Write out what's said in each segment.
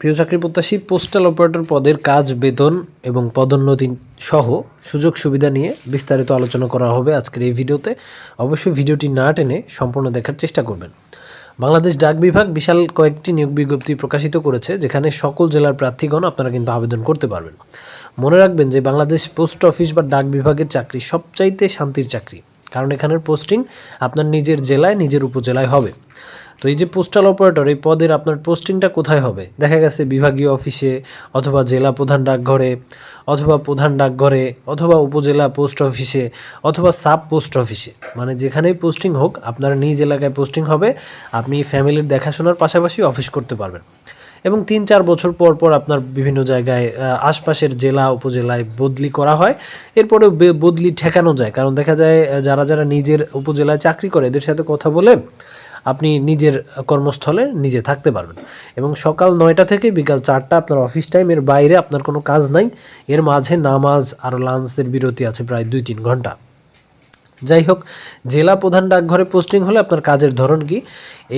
প্রিয় চাকরি প্রত্যাশী পোস্টাল অপারেটর পদের কাজ, বেতন এবং পদোন্নতি সহ সুযোগ সুবিধা নিয়ে বিস্তারিত আলোচনা করা হবে আজকের এই ভিডিওতে। অবশ্যই ভিডিওটি না টেনে সম্পূর্ণ দেখার চেষ্টা করবেন। বাংলাদেশ ডাক বিভাগ বিশাল কয়েকটি নিয়োগ বিজ্ঞপ্তি প্রকাশিত করেছে, যেখানে সকল জেলার প্রার্থীগণ আপনারা কিন্তু আবেদন করতে পারবেন। মনে রাখবেন যে বাংলাদেশ পোস্ট অফিস বা ডাক বিভাগের চাকরি সবচাইতে শান্তির চাকরি, কারণ এখানের পোস্টিং আপনার নিজের জেলায়, নিজের উপজেলায় হবে। তো এই যে পোস্টাল অপারেটর এই পদের আপনার পোস্টিংটা কোথায় হবে? দেখা গেছে বিভাগীয় অফিসে অথবা জেলা প্রধান ডাকঘরে, অথবা প্রধান ডাকঘরে, অথবা উপজেলা পোস্ট অফিসে অথবা সাব পোস্ট অফিসে মানে যেখানেই পোস্টিং হোক, আপনার নিজ এলাকায় পোস্টিং হবে, আপনি ফ্যামিলির দেখাশোনার পাশাপাশি অফিস করতে পারবেন। এবং তিন চার বছর পর পর আপনার বিভিন্ন জায়গায় আশপাশের জেলা, উপজেলায় বদলি করা হয়। এরপরে বদলি ঠেকানো যায়। কারণ দেখা যায় যারা যারা নিজের উপজেলায় চাকরি করে, এদের সাথে কথা বলে আপনি নিজের কর্মস্থলে নিজে থাকতে পারবেন। এবং সকাল নয়টা থেকে বিকাল চারটা আপনার অফিস টাইম এর বাইরে আপনার কোনো কাজ নাই। এর মাঝে নামাজ আর লাঞ্চের বিরতি আছে প্রায় দুই তিন ঘণ্টা। যাই হোক, জেলা প্রধান ডাকঘরে পোস্টিং হলে আপনার কাজের ধরন কি?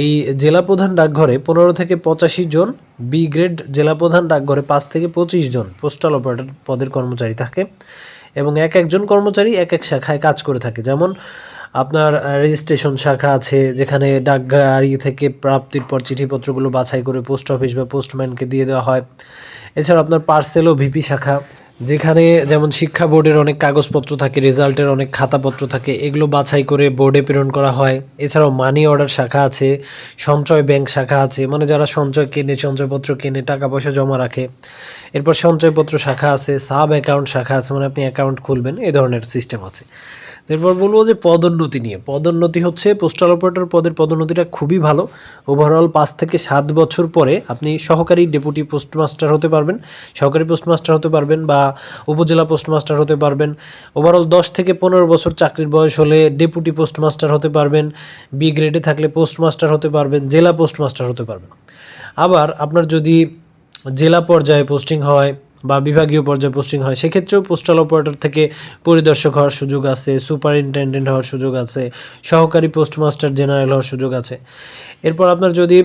এই জেলা প্রধান ডাকঘরে পনেরো থেকে পঁচাশি জন বি গ্রেড জেলা প্রধান ডাকঘরে পাঁচ থেকে পঁচিশ জন পোস্টাল অপারেটর পদের কর্মচারী থাকে। এবং এক একজন কর্মচারী এক এক শাখায় কাজ করে থাকে। যেমন আপনার রেজিস্ট্রেশন শাখা আছে, যেখানে ডাকগাড়ি থেকে প্রাপ্তির পর চিঠিপত্রগুলো বাছাই করে পোস্ট অফিস বা পোস্টম্যানকে দিয়ে দেওয়া হয়। এছাড়া আপনার পার্সেল ও ভিপি শাখা। যেখানে যেমন শিক্ষা বোর্ডের অনেক কাগজপত্র থাকে, রেজাল্টের অনেক খাতাপত্র থাকে, এগুলো বাছাই করে বোর্ডে প্রেরণ করা হয়। এছাড়াও মানি অর্ডার শাখা আছে, সঞ্চয় ব্যাংক শাখা আছে মানে যারা সঞ্চয় কেনে, সঞ্চয়পত্র কেনে টাকা পয়সা জমা রাখে। এরপর সঞ্চয়পত্র শাখা আছে সাব অ্যাকাউন্ট শাখা আছে মানে আপনি অ্যাকাউন্ট খুলবেন, এই ধরনের সিস্টেম আছে। এরপর বলব যে পদোন্নতি নিয়ে। পদোন্নতি হচ্ছে পোস্টাল অপারেটর পদের পদোন্নতিটা খুবই ভালো। ওভারঅল পাঁচ থেকে সাত বছর পরে আপনি সহকারী ডেপুটি পোস্টমাস্টার হতে পারবেন। সহকারী পোস্টমাস্টার হতে পারবেন বা উপজেলা পোস্টমাস্টার হতে পারবেন। ওভারঅল দশ থেকে পনেরো বছর চাকরির বয়স হলে ডেপুটি পোস্টমাস্টার হতে পারবেন বি গ্রেডে থাকলে পোস্টমাস্টার হতে পারবেন, জেলা পোস্টমাস্টার হতে পারবেন। আবার আপনার যদি জেলা পর্যায়ে পোস্টিং হয় বা বিভাগীয় পর্যায়ে পোস্টিং হয়, সেক্ষেত্রেও পোস্টাল অপারেটর থেকে পরিদর্শক হওয়ার সুযোগ আছে সুপারিনটেন্ডেন্ট হওয়ার সুযোগ আছে, সহকারী পোস্টমাস্টার জেনারেল হওয়ার সুযোগ আছে। এরপর আপনার যদি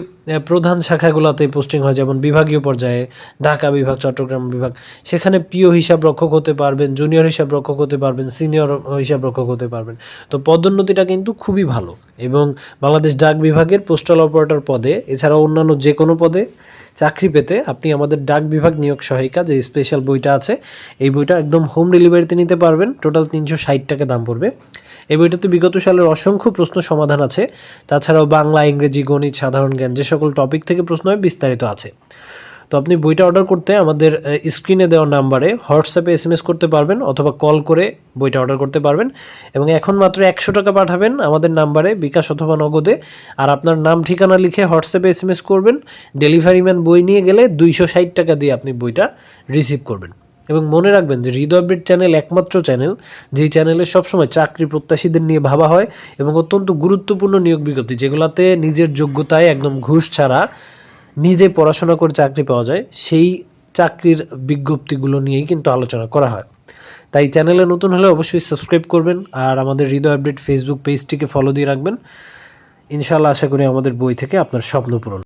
প্রধান শাখাগুলোতে পোস্টিং হয়, যেমন বিভাগীয় পর্যায়ে ঢাকা বিভাগ, চট্টগ্রাম বিভাগ। সেখানে পিও হিসাব রক্ষক হতে পারবেন জুনিয়র হিসাব রক্ষক হতে পারবেন সিনিয়র হিসাব রক্ষক হতে পারবেন। তো পদোন্নতিটা কিন্তু খুবই ভালো এবং বাংলাদেশ ডাক বিভাগের পোস্টাল অপারেটর পদে, এছাড়াও অন্যান্য যে কোনো পদে চাকরি পেতে আপনি আমাদের ডাক বিভাগ নিয়োগ সহায়িকা যে স্পেশাল বইটা আছে, এই বইটা একদম হোম ডেলিভারিতে নিতে পারবেন। টোটাল তিনশো ষাট টাকা দাম পড়বে। এই বইটাতে বিগত সালের অসংখ্য প্রশ্ন সমাধান আছে। তাছাড়াও বাংলা, ইংরেজি, গণিত, সাধারণ জ্ঞান যে সকল টপিক থেকে প্রশ্ন হয় বিস্তারিত আছে। তো আপনি বইটা অর্ডার করতে আমাদের স্ক্রিনে দেওয়া নাম্বারে হোয়াটসঅ্যাপে এস এম এস করতে পারবেন অথবা কল করে বইটা অর্ডার করতে পারবেন। এবং এখন মাত্র একশো টাকা পাঠাবেন আমাদের নাম্বারে বিকাশ অথবা নগদে। আর আপনার নাম, ঠিকানা লিখে হোয়াটসঅ্যাপে এস এম এস করবেন। ডেলিভারি ম্যান বই নিয়ে গেলে দুইশো ষাট টাকা দিয়ে আপনি বইটা রিসিভ করবেন। এবং মনে রাখবেন যে হৃদয় আপডেট চ্যানেল একমাত্র চ্যানেল, যেই চ্যানেলে সবসময় চাকরি প্রত্যাশীদের নিয়ে ভাবা হয় এবং অত্যন্ত গুরুত্বপূর্ণ নিয়োগ বিজ্ঞপ্তি, যেগুলোতে নিজের যোগ্যতায় একদম ঘুষ ছাড়া নিজে পড়াশোনা করে চাকরি পাওয়া যায়, সেই চাকরির বিজ্ঞপ্তিগুলো নিয়েই কিন্তু আলোচনা করা হয়। তাই চ্যানেলে নতুন হলে অবশ্যই সাবস্ক্রাইব করবেন আর আমাদের হৃদয় আপডেট ফেসবুক পেজটিকে ফলো দিয়ে রাখবেন। ইনশাল্লাহ আশা করি আমাদের বই থেকে আপনার স্বপ্ন পূরণ